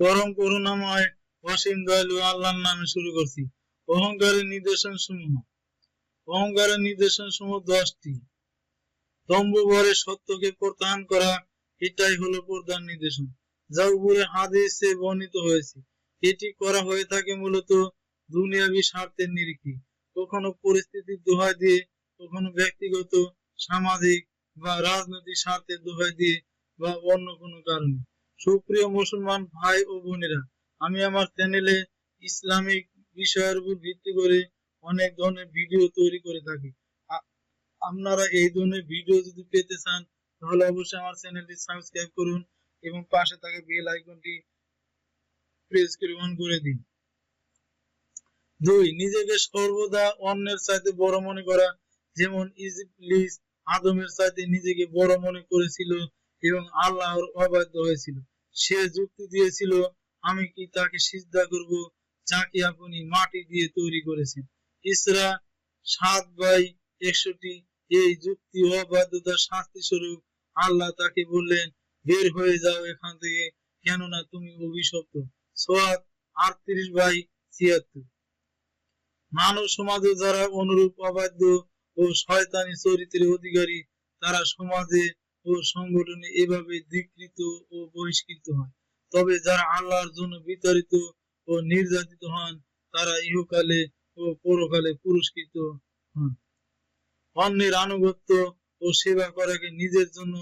পরম করুণাময় অসীম দয়ালু আল্লাহর নামে শুরু করছি। অহংকারের নিদর্শন সমূহ অহংকারের নিদর্শন সমূহ দশটি। তম্বু ভরে সত্যকে প্রত্যাহার করা, এটাই হলো প্রধান নির্দেশন যা উপরে হাদিসে বর্ণিত হয়েছে। এটি করা হয়ে থাকে মূলত দুনিয়াবি স্বার্থের নিরিখে। কখনো পরিস্থিতির দোহাই দিয়ে, কখনো ব্যক্তিগত, সামাজিক বা রাজনৈতিক স্বার্থের দোহাই দিয়ে বা অন্য কোনো কারণে। সুপ্রিয় মুসলমান ভাই ও বোনেরা, আমি আমার চ্যানেলে ইসলামিক বিষয়ের উপর ভিত্তি করে অনেক ধরনের ভিডিও তৈরি করে থাকি। আপনারা এই ধরনের ভিডিও যদি পেতে চান, তাহলে অবশ্যই আমার চ্যানেলটি সাবস্ক্রাইব করুন এবং পাশে থাকা বেল আইকনটি প্রেস করে অন করে দিন। দুই, নিজেকে সর্বদা অন্যের চাইতে বড় মনে করা, যেমন ইজিপ্লিস আদমের চাইতে নিজেকে বড় মনে করেছিল এবং আল্লাহর অবাধ্য হয়েছিল। সে যুক্তি দিয়েছিল, আমি কি তাকে সিজদা করব? যাকে আপনি মাটি দিয়ে তৈরি করেছেন। ইসরা সাত বাই একষট্টি, এই যুক্তি অবাধ্যতার শাস্তি স্বরূপ আল্লাহ তাকে বললেন, বের হয়ে যাও এখান থেকে, কেননা তুমি অভিশপ্ত। সোয়াদ আটত্রিশ বাই ছিয়াত্তর। মানব সমাজে যারা অনুরূপ অবাধ্য ও শয়তানি চরিত্রের অধিকারী, তারা সমাজে ও সংগঠনে এভাবে ধিকৃত ও বহিষ্কৃত হয়। তবে যারা আল্লাহর জন্য বিতাড়িত ও নির্যাতিত হন, তারা ইহকালে ও পরকালে পুরস্কৃত হন। অন্যের আনুগত্য ও সেবা করাকে নিজের জন্য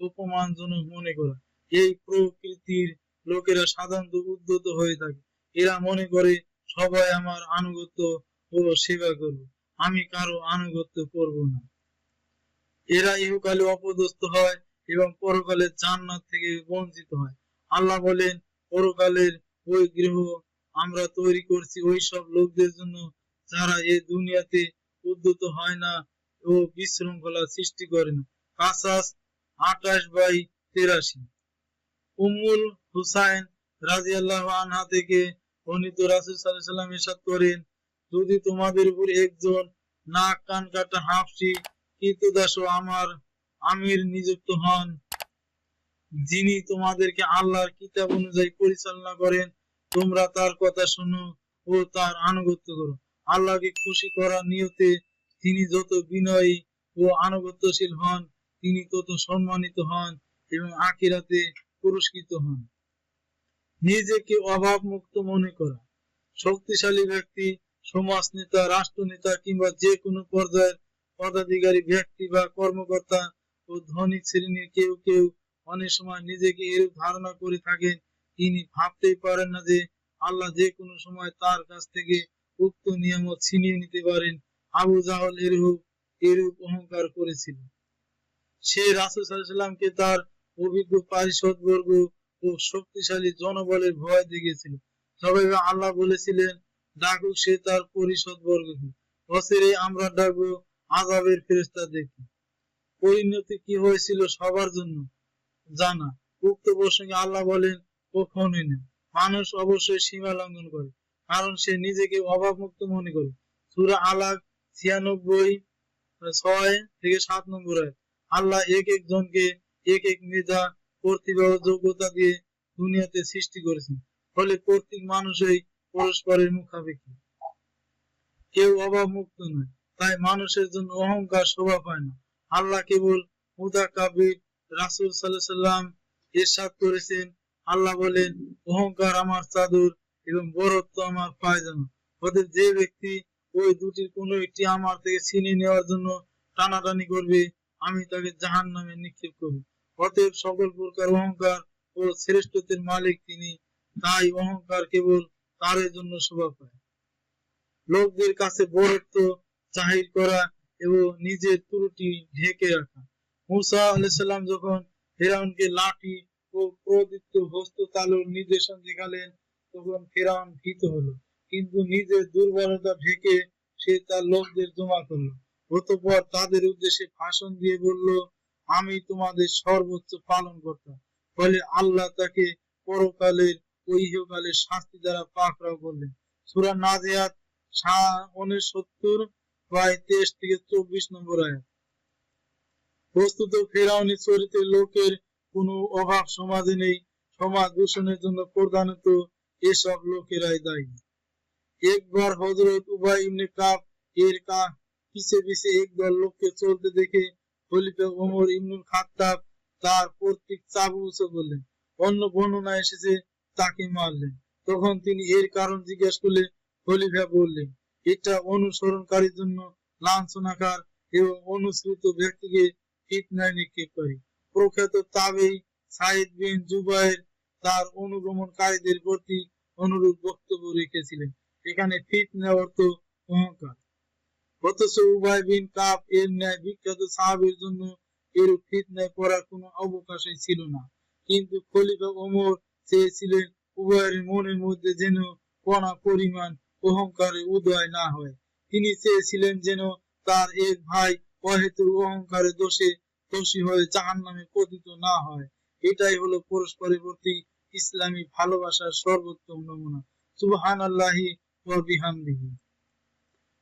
অপমানজনক মনে করা। এই প্রকৃতির লোকেরা সাধারণত উদ্যত হয়ে থাকে। এরা মনে করে, সবাই আমার আনুগত্য ও সেবা করবে। আমি কারও আনুগত্য করব না। এরা ইহকালে অপদস্থ হয় এবং পরকালে জান্নাত থেকে বঞ্চিত হয়। আল্লাহ বলেন, পরকালের ওই গৃহ আমরা তৈরি করছি ওই সব লোকদের জন্য যারা এই দুনিয়াতে উদ্যত হয় না ও বিশৃঙ্খলা সৃষ্টি করে না। কাসাস আঠাশ বাই তেরাশি। উম্মুল হুসাইন রাজিয়াল্লাহ আনহা থেকে বর্ণিত রাসুল সাল্লাহ সাল্লাম ইরশাদ করেন, যদি তোমাদের উপর একজন নাক কান কাটা হাফসি আমার আমির নিযুক্ত হন। যিনি তোমাদেরকে আল্লাহর কিতাব অনুযায়ী পরিচালনা করেন, তোমরা তার কথা শোনো ও তার আনুগত্য করো। আল্লাহকে খুশি করার নিয়তে তিনি যত বিনয়ী ও আনুগত্যশীল হন, তিনি তত সম্মানিত হন এবং আখিরাতে পুরস্কৃত হন। নিজেকে অভাব মুক্ত মনে করা। শক্তিশালী ব্যক্তি সমাজ নেতা রাষ্ট্র নেতা কিংবা যে কোনো পর্যায়ের পদাধিকারী, ব্যক্তি বা কর্মকর্তা ও ধনী শ্রেণির কেউ কেউ অনেক সময় নিজেকে এরূপ ধারণা করে থাকেন। তিনি ভাবতেই পারেন না যে আল্লাহ যে কোনো সময় তার কাছ থেকে উক্ত নিয়ামত ছিনিয়ে নিতে পারেন। আবু জাহল এরূপ এরূপ অহংকার করেছিল। সে রাসুল সাল্লামকে তার অভিজ্ঞ পারিষদ বর্গ ও শক্তিশালী জনবলের ভয় দেখিয়েছিল। তবে আল্লাহ বলেছিলেন, ডাকুক সে তার পরিষদ বর্গকে বছরে আমরা ডাকবো আজাবের ফেরেস্তা দেখি। পরিণতি কি হয়েছিল সবার জন্য? জানা। উক্ত প্রসঙ্গে আল্লাহ বলেন, কখনোই না। মানুষ অবশ্যই সীমা লঙ্ঘন করে, কারণ সে নিজেকে অভাবমুক্ত মনে করে। সুরা আলাক ছিয়ানব্বই, ছয় থেকে সাত নম্বর। আল্লাহ এক এক জনকে এক এক মেধা প্রতিভা যোগ্যতা দিয়ে দুনিয়াতে সৃষ্টি করেছেন। ফলে প্রত্যেক মানুষই পরস্পরের মুখাপেক্ষি। কেউ অভাব মুক্ত নয়। তাই মানুষের জন্য অহংকার শোভা পায় না। আল্লাহ কেবল মুদা কাবির রাসুল সাল্লাহ সাল্লাম এরশাদ করেছেন। আল্লাহ বলেন, অহংকার আমার চাদর এবং বরত্ব আমার পায়জামা। অতএব যে ব্যক্তি ওই দুটির কোনো একটি আমার থেকে ছিনিয়ে নেওয়ার জন্য টানাটানি করবে, আমি তাকে জাহান নামে নিক্ষেপ করব। অতএব সকল প্রকার অহংকার ও শ্রেষ্ঠত্বের মালিক তিনি। তাই অহংকার কেবল তার জন্য শোভা পায়। লোকদের কাছে বরত্ব জাহির করা এবং নিজের ত্রুটি ঢেকে রাখা। মুসা আলাইসাল্লাম যখন ফেরাউনকে লাঠি ও প্রদীপ্ত হস্ত তালুর নির্দেশন দেখালেন, তখন ফেরাউন ভীত হলো। কিন্তু নিজের দুর্বলতা ঢেকে সে তার লোকদের জমা করল। অতঃপর তাদের উদ্দেশ্যে ভাষণ দিয়ে বলল, আমি তোমাদের সর্বোচ্চ পালন করতাম ফলে আল্লাহ তাকে পরকালের ও ইহকালের শাস্তি দ্বারা পাকড়াও করলেন। সুরা নাজিয়াত উনসত্তর প্রায় তেইশ থেকে চব্বিশ নম্বর আয়াত বস্তুত ফেরাউনি চরিত্রের লোকের কোনো অভাব সমাজে নেই। সমাজ দূষণের জন্য প্রধানত এসব লোকেরাই দায়ী। একবার হজরত উবাই ইবনে কাব এর কা পিছে পিছে একদল লোককে চলতে দেখে খলিফা ওমর ইবনুল খাত্তাব তার কর্তৃক চাবু উঁচু করলেন অন্য বর্ণনা এসেছে তাকে মারলেন। তখন তিনি এর কারণ জিজ্ঞেস করলে খলিফা বললেন এটা অনুসরণকারীর জন্য লাঞ্ছনাকার এবং অনুসৃত ব্যক্তিকে ফিতনায় নিক্ষেপ করে। প্রখ্যাত তাবেই সাইদ বিন জুবাইর তার অনুগমনকারীদের প্রতি অনুরূপ বক্তব্য রেখেছিলেন। এখানে ফিতনা অর্থ অহংকার। অথচ উভয় বিন কাপ এর ন্যায় বিখ্যাত সাহাবের জন্য এর ফিতনায় পড়ার কোনো অবকাশই ছিল না। কিন্তু খলিফা ওমর চেয়েছিলেন উভয়ের মনের মধ্যে যেন কণা পরিমাণ অহংকারের উদয় না হয়। তিনি চেয়েছিলেন যেন তার এক ভাই অহেতু অহংকারের দোষে দোষী হয়ে জাহান নামে পতিত না হয়। এটাই হলো পরস্পরের প্রতি ইসলামী ভালোবাসার সর্বোত্তম নমুনা। সুবহান আল্লাহি বিহামদিহি।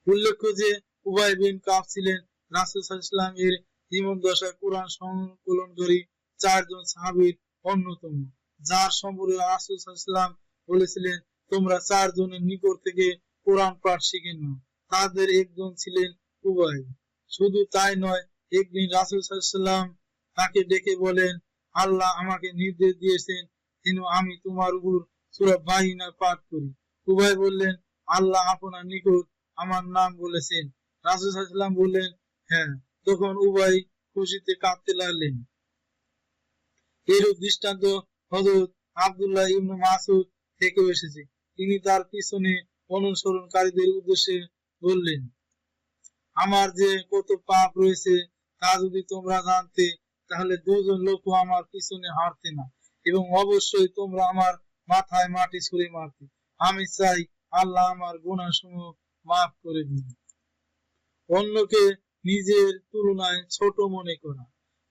উল্লেখ্য যে, উবাই বিন কাপ ছিলেন রাসুল ইসলাম এর জীবন দশায় কোরআন সংকলনকারী চারজন সাহাবীর অন্যতম। যার সম্পর্কে রাসুল ইসলাম বলেছিলেন তোমরা চারজনের নিকট থেকে কোরআন পাঠ শিখে নাও। তাদের একজন ছিলেন উভয় শুধু তাই নয়, একদিন রাসুল সাল্লাম তাকে ডেকে বলেন, আল্লাহ আমাকে নির্দেশ দিয়েছেন যেন আমি তোমার উপর সুরা বাহিনা পাঠ করি। উভয় বললেন, আল্লাহ আপনার নিকট আমার নাম বলেছেন। রাসুল সাল্লাম বললেন হ্যাঁ। তখন উভয় খুশিতে কাঁদতে লাগলেন। এরূপ দৃষ্টান্ত হজরত আবদুল্লাহ ইবনু মাসুদ থেকে এসেছে। তিনি তার পিছনে অনুসরণকারীদের উদ্দেশ্যে বললেন, আমার যে কত পাপ রয়েছে, তা যদি তোমরা জানতে, তাহলে দুজন লোক আমার পিছনে হাঁটতে না। এবং অবশ্যই তোমরা আমার মাথায় মাটি ছুঁড়ে মারতে। আমি চাই আল্লাহ আমার গুণাসমূহ মাফ করে দিন। অন্যকে নিজের তুলনায় ছোট মনে করা।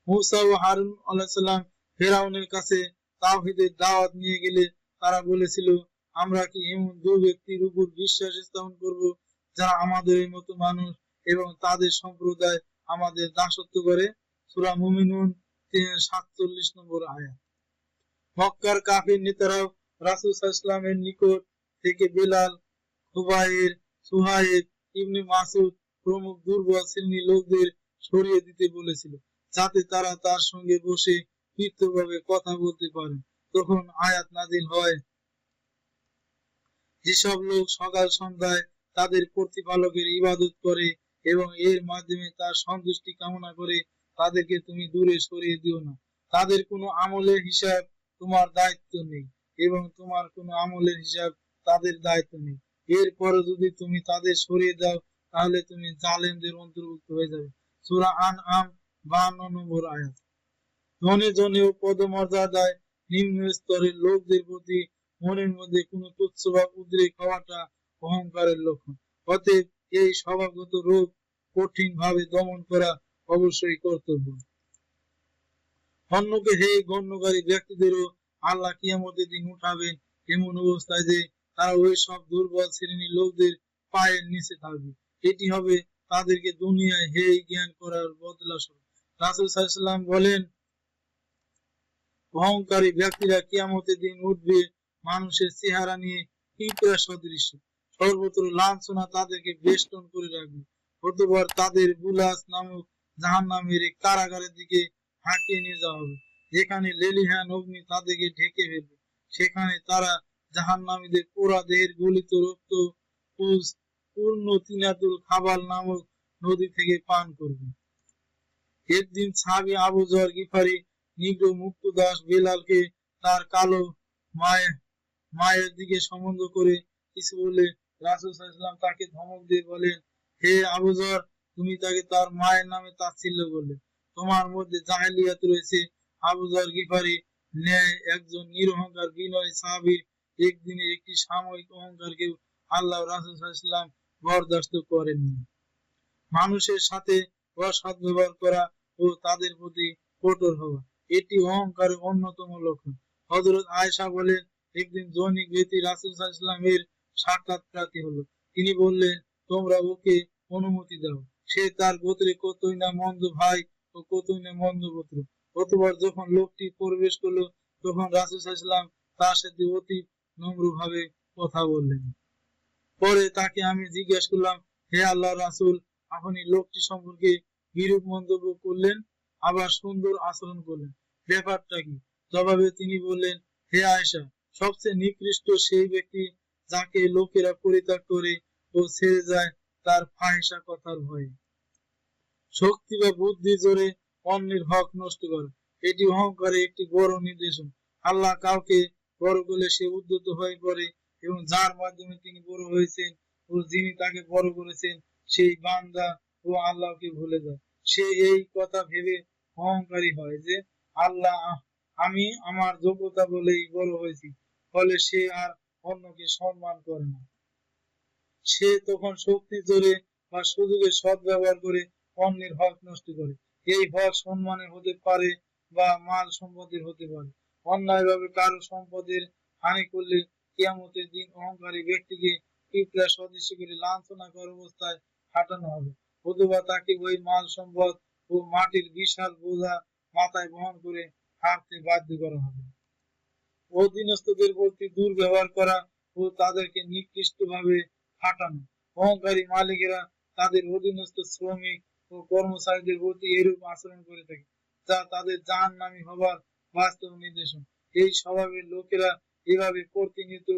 মুসা ও হারুন আলাহিসাল্লাম ফেরাউনের কাছে তাওহিদের দাওয়াত নিয়ে গেলে তারা বলেছিল আমরা কি এমন দু ব্যক্তির উপর বিশ্বাস স্থাপন করব যারা আমাদের এই মতো মানুষ এবং তাদের সম্প্রদায় আমাদের দাসত্ব করে। সুরা মুমিনুন সাতচল্লিশ নম্বর আয়াত। মক্কার কাফির নেতারাও রাসুল ইসলামের নিকট থেকে বেলাল হুবাইর সুহাইব, ইবনে মাসুদ প্রমুখ দুর্বল শ্রেণি লোকদের সরিয়ে দিতে বলেছিল, যাতে তারা তার সঙ্গে বসে পৃথকভাবে কথা বলতে পারে। তখন আয়াত নাজিল হয় যেসব লোক সকাল সন্ধ্যায় তাদের প্রতিপালকের ইবাদত করে এবং এর মাধ্যমে তার সন্তুষ্টি কামনা করে, তাদেরকে তুমি দূরে সরিয়ে দিও না। তাদের কোনো আমলের হিসাব তোমার দায়িত্ব নেই এবং তোমার কোনো আমলের হিসাব তাদের দায়িত্ব নেই। এরপরে যদি তুমি তাদের সরিয়ে দাও, তাহলে তুমি জালেমদের অন্তর্ভুক্ত হয়ে যাবে। সুরা আন আম বাহান্ন নম্বর আয়াত। ধনে জনে ও পদমর্যাদায় নিম্ন স্তরের লোকদের প্রতি মনের মধ্যে কোনো তুচ্ছ বা উদ্রেক হওয়াটা অহংকারের লক্ষণ। অতএব এই স্বভাবগত রোগ কঠিন ভাবে দমন করা অবশ্যই কর্তব্য। অন্যকে হে গণ্যকারী ব্যক্তিদেরও আল্লাহ কিয়ামতের দিন উঠাবেন এমন অবস্থায় যে তারা ওই সব দুর্বল শ্রেণির লোকদের পায়ের নিচে থাকবে। এটি হবে তাদেরকে দুনিয়ায় হে জ্ঞান করার বদলা স্বরূপ। রাসুল সাল্লাম বলেন, অহংকারী ব্যক্তিরা কিয়ামতের দিন উঠবে মানুষের চেহারা নিয়ে পিঁপড়া সদৃশ্য। সর্বত্র লাঞ্ছনা তাদেরকে বেষ্টন করে রাখবে। অতঃপর তাদের বুলাস নামক জাহান নামের কারাগারের দিকে হাঁকিয়ে নিয়ে যাওয়া হবে। যেখানে লেলিহান অগ্নি তাদেরকে ঢেকে ফেলবে। সেখানে তারা জাহান নামীদের পোড়া দেহের গলিত রক্ত পূর্ণ তিনাতুল খাবাল নামক নদী থেকে পান করবে। একদিন ছাবি আবু জর গিফারি নিগ্র মুক্ত দাস বেলালকে তার কালো মায়ের মায়ের দিকে সম্বন্ধ করে কিছু বলে রাসুল সাল্লাম তাকে ধমক দিয়ে বলেন, হে আবুজর তুমি তাকে তার মায়ের নামে তাচ্ছিল্য করলে তোমার মধ্যে জাহেলিয়াত রয়েছে। আবুজর গিফারি ন্যায় একজন নিরহংকার বিনয় সাহাবির একদিনে একটি সাময়িক অহংকারকে আল্লাহ রাসুল সাল্লাম বরদাস্ত করেননি মানুষের সাথে অসৎ ব্যবহার করা ও তাদের প্রতি কঠোর হওয়া, এটি অহংকারের অন্যতম লক্ষণ। হজরত আয়সা বলেন একদিন জৈনিক ব্যক্তি রাসুল ইসলামের সাক্ষাৎ প্রার্থী হলো? তিনি বললেন, তোমরা ওকে অনুমতি দাও। সে তার গোত্রে কতই না মন্দ ভাই ও কতই না মন্দ গোত্র। অতবার যখন লোকটি প্রবেশ করল, তখন রাসুল ইসলাম তার সাথে অতি নম্রভাবে কথা বললেন। পরে তাকে আমি জিজ্ঞেস করলাম, হে আল্লাহ রাসুল, আপনি লোকটি সম্পর্কে বিরূপ মন্তব্য করলেন, আবার সুন্দর আচরণ করলেন। ব্যাপারটা কি? জবাবে তিনি বললেন, হে আয়েশা সবচেয়ে নিকৃষ্ট সেই ব্যক্তি যাকে লোকেরা পরিত্যাগ করে ও ছেড়ে যায়, তার ফাহিসা কথার ভয়ে। শক্তি বা বুদ্ধি জোরে অন্যের হক নষ্ট করে। এটি অহংকারে একটি বড় নির্দেশন আল্লাহ কাউকে বড় করলে সে উদ্যত হয়ে পড়ে এবং যার মাধ্যমে তিনি বড় হয়েছেন ও যিনি তাকে বড় করেছেন, সেই বান্দা ও আল্লাহকে ভুলে যায়। সে এই কথা ভেবে অহংকারী হয় যে, আল্লাহ, আমি আমার যোগ্যতা বলেই বড় হয়েছি। ফলে সে আর অন্যকে সম্মান করে না। সে তখন শক্তি জোরে বা সুযোগের ব্যবহার করে অন্যের হক নষ্ট করে। এই হক সম্মানের হতে পারে বা মাল সম্পদের হতে পারে। অন্যায়ভাবে কারও সম্পদের হানি করলে কিয়ামতের দিন অহংকারী ব্যক্তিকে পিঁপড়া সদৃশ্য করে লাঞ্ছনা করার অবস্থায় হাঁটানো হবে। অথবা তাকে ওই মাল সম্পদ ও মাটির বিশাল বোঝা মাথায় বহন করে হাঁটতে বাধ্য করা হবে। অধীনস্থদের প্রতি দুর্ব্যবহার করা ও তাদেরকে নিকৃষ্ট ভাবে খাটানো। অহংকারী মালিকেরা তাদের অধীনস্থ শ্রমিক ও কর্মচারীদের প্রতি এরূপ আচরণ করে থাকে, যা তাদের জাহান নামী হবার বাস্তব নির্দেশন। এই স্বভাবের লোকেরা এভাবে প্রতিনিয়ত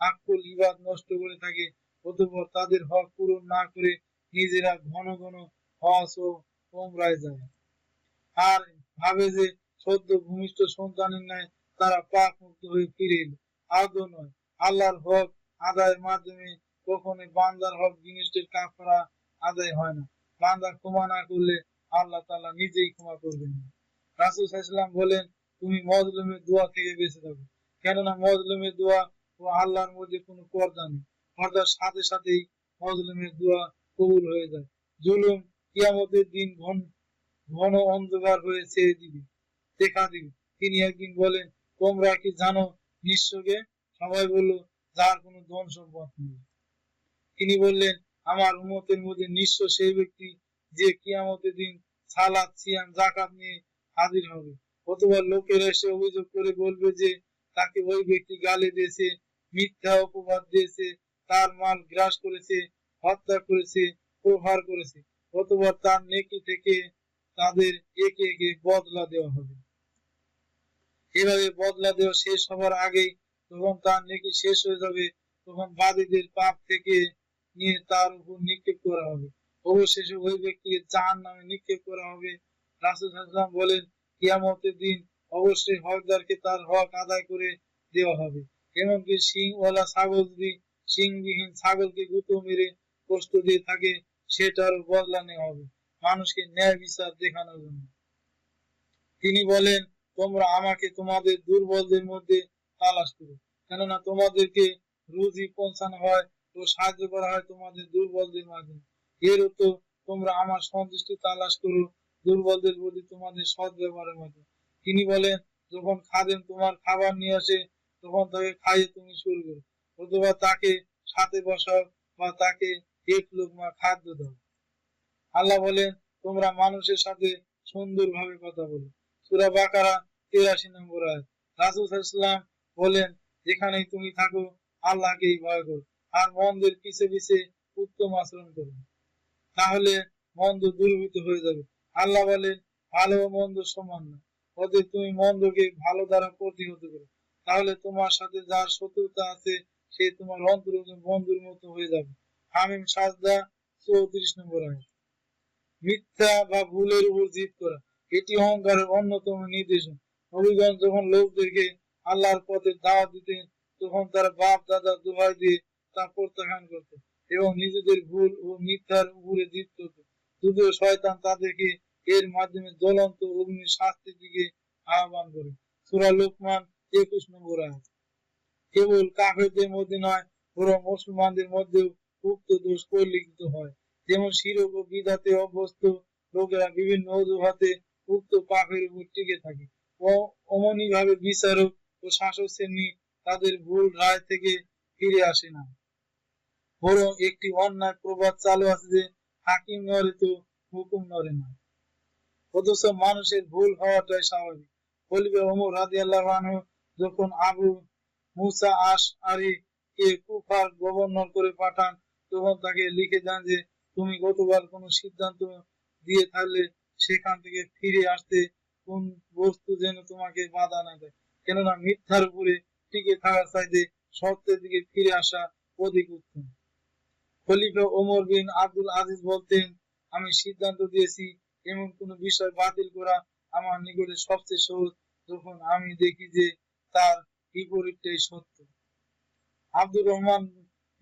আকুল ইবাদ নষ্ট করে থাকে, অতঃপর তাদের হক পূরণ না করে নিজেরা ঘন ঘন হস ও ওমরায় যায়। আর ভাবে যে সদ্য ভূমিষ্ঠ সন্তানের ন্যায় তারা পাক মুক্ত হয়ে ফিরে এলো। আদৌ নয়, আল্লাহর হক আদায়ের মাধ্যমে কখনোই বান্দার হক জিনিসটির কাফারা আদায় হয় না। বান্দা ক্ষমা না করলে আল্লাহ তাআলা নিজেই ক্ষমা করবেন না। রাসূল সাল্লাল্লাহু বলেন, তুমি মজলুমের দোয়া থেকে বেঁচে থাকো। কেননা মজলুমের দোয়া ও আল্লাহর মধ্যে কোনো পর্দা নেই। পর্দার সাথে সাথেই মজলুমের দোয়া কবুল হয়ে যায়। জুলুম কিয়ামতের দিন ঘন ঘন অন্ধকার হয়ে ছেড়ে দিবে, দেখা দিবে। তিনি একদিন বলেন তোমরা কি জানো নিঃস্বকে সবাই বলল, যার কোনো ধন সম্পদ নেই। তিনি বললেন, আমার উম্মতের মধ্যে নিঃস্ব সেই ব্যক্তি যে কিয়ামতের দিন সালাত, সিয়াম জাকাত নিয়ে হাজির হবে। অথবা লোকেরা এসে অভিযোগ করে বলবে যে, তাকে ওই ব্যক্তি গালি দিয়েছে, মিথ্যা অপবাদ দিয়েছে, তার মাল গ্রাস করেছে, হত্যা করেছে, প্রহার করেছে। অথবা তার নেকি থেকে তাদের একে একে বদলা দেওয়া হবে। এভাবে বদলা দেওয়া শেষ হবার আগেই তখন তার নেকি শেষ হয়ে যাবে, তখন বাদীদের পাপ থেকে নিয়ে তার উপর নিক্ষেপ করা হবে। অবশেষে ওই ব্যক্তিকে চার নামে নিক্ষেপ করা হবে। রাসুল বলেন, কিয়ামতের দিন অবশ্যই হকদারকে তার হক আদায় করে দেওয়া হবে। এমনকি সিংওয়ালা ছাগল যদি সিংবিহীন ছাগলকে গুঁতো মেরে কষ্ট দিয়ে থাকে, সেটারও বদলা নেওয়া হবে। মানুষকে ন্যায় বিচার দেখানোর জন্য। তিনি বলেন তোমরা আমাকে তোমাদের দুর্বলদের মধ্যে তালাশ করো। কেননা তোমাদেরকে রুজি পৌঁছানো হয় ও সাহায্য করা হয় তোমাদের দুর্বলদের মাধ্যমে এর অর্থ তোমরা আমার সন্তুষ্টি তালাশ করো দুর্বলদের প্রতি তোমাদের সৎ ব্যবহারের মাধ্যমে তিনি বলেন, যখন খাদেন তোমার খাবার নিয়ে আসে, তখন তাকে খাইয়ে তুমি শুরু করো। অথবা তাকে সাথে বসাও বা তাকে এক লোকমা খাদ্য দাও। আল্লাহ বলেন, তোমরা মানুষের সাথে সুন্দরভাবে কথা বলো। সুরা বাকারা তিরাশি নম্বর বলেন তুমি থাকো, আল্লাহকেই ভয় আর মন্দের পিছে পিছে উত্তম আচরণ করো। তাহলে মন্দ দূরীভূত হয়ে যাবে। আল্লাহ বলেন, ভালো ও মন্দ সমান না। ওদের তুমি মন্দকে ভালো দ্বারা প্রতিহত করো। তাহলে তোমার সাথে যার শত্রুতা আছে, সে তোমার অন্তর বন্ধুর মতো হয়ে যাবে। হামিম সাজদা চৌত্রিশ নম্বর আয় মিথ্যা বা ভুলের উপর জিত করা। এটি অহংকারের অন্যতম নির্দেশন নবীগঞ্জ যখন লোকদেরকে আল্লাহর পথে দাওয়াত দিতেন, তখন তারা বাপ, দাদা দোহাই দিয়ে তা প্রত্যাখ্যান করত এবং নিজেদের ভুল ও মিথ্যার উপরে জিত করত। যদিও শয়তান তাদেরকে এর মাধ্যমে জ্বলন্ত অগ্নির শাস্তির দিকে আহ্বান করে। সুরা লোকমান একুশ নম্বর আয় কেবল কাফেরদের মধ্যে নয় বরং মুসলমানদের মধ্যেও উক্ত দোষ পরিলিখিত হয়। যেমন শিরক ও বিধাতে অভ্যস্ত লোকেরা বিভিন্ন অজুহাতে উক্ত পাপের উপর টিকে থাকে। ও অমনি ভাবে বিচারক ও শাসক শ্রেণি তাদের ভুল রায় থেকে ফিরে আসে না। বরং একটি অন্যায় প্রবাদ চালু আছে যে হাকিম নড়ে তো হুকুম নড়ে না। অথচ মানুষের ভুল হওয়াটাই স্বাভাবিক। খলিফা ওমর রাদিয়াল্লাহু আনহু যখন আবু মুসা আশ আরি কে কুফার গভর্নর করে পাঠান, তখন তাকে লিখে দেন যে, তুমি গতবার কোনো সিদ্ধান্ত দিয়ে থাকলে সেখান থেকে ফিরে আসতে কোন বস্তু যেন তোমাকে বাধা না দেয়। কেননা মিথ্যার উপরে টিকে থাকার চাইতে সত্যের দিকে ফিরে আসা অধিক উত্তম। খলিফা ওমর বিন আব্দুল আজিজ বলতেন, আমি সিদ্ধান্ত দিয়েছি, এমন কোন বিষয় বাতিল করা আমার নিকটে সবচেয়ে সহজ। যখন আমি দেখি যে তার বিপরীতটাই সত্য। আব্দুর রহমান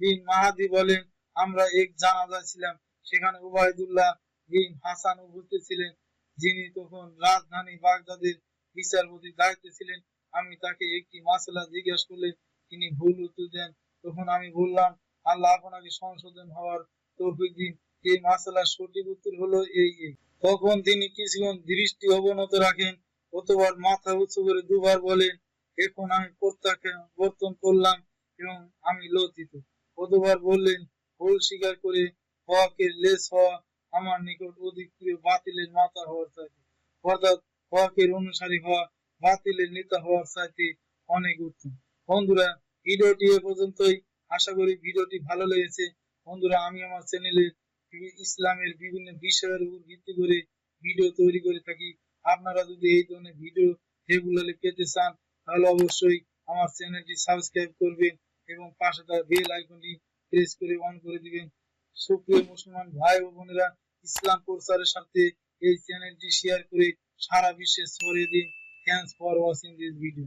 বিন মাহাদি বলেন, আমরা এক জানাজা ছিলাম, সেখানে উবায়দুল্লাহ বিন হাসান উপস্থিত ছিলেন যিনি তখন রাজধানী বাগদাদের বিচারপতির দায়িত্বে ছিলেন, আমি তাকে একটি মাসলা জিজ্ঞাসা করলে তিনি ভুল উত্তর দেন। তখন আমি বললাম, আল্লাহ আপনাকে সংশোধন হওয়ার তৌফিক দিন। এই মাসলার সঠিক উত্তর হলো এই তখন তিনি কিছুক্ষণ দৃষ্টি অবনত রাখেন, অতবার মাথা উঁচু করে দুবার বলেন, এখন আমি প্রত্যাবর্তন করলাম এবং আমি লজ্জিত। অতবার বললেন, ভুল স্বীকার করে হওয়াকে লেস হওয়া আমার নিকট অধিক প্রিয় বাতিলের মাথা হওয়ার চাইতে অর্থাৎ হকের অনুসারী হওয়া, বাতিলের নেতা হওয়ার চাইতে অনেক উত্তম। বন্ধুরা, ভিডিওটি এ পর্যন্তই। আশা করি ভিডিওটি ভালো লেগেছে। বন্ধুরা, আমি আমার চ্যানেলে ইসলামের বিভিন্ন বিষয়ের উপর ভিত্তি করে ভিডিও তৈরি করে থাকি। আপনারা যদি এই ধরনের ভিডিও রেগুলারলি পেতে চান, তাহলে অবশ্যই আমার চ্যানেলটি সাবস্ক্রাইব করবেন এবং পাশে তার বেল আইকনটি প্রেস করে অন করে দিবেন। সুপ্রিয় মুসলমান ভাই ও বোনেরা ইসলাম প্রচারের সাথে এই চ্যানেলটি শেয়ার করে সারা বিশ্বে ছড়িয়ে দিন। Thanks for watching this video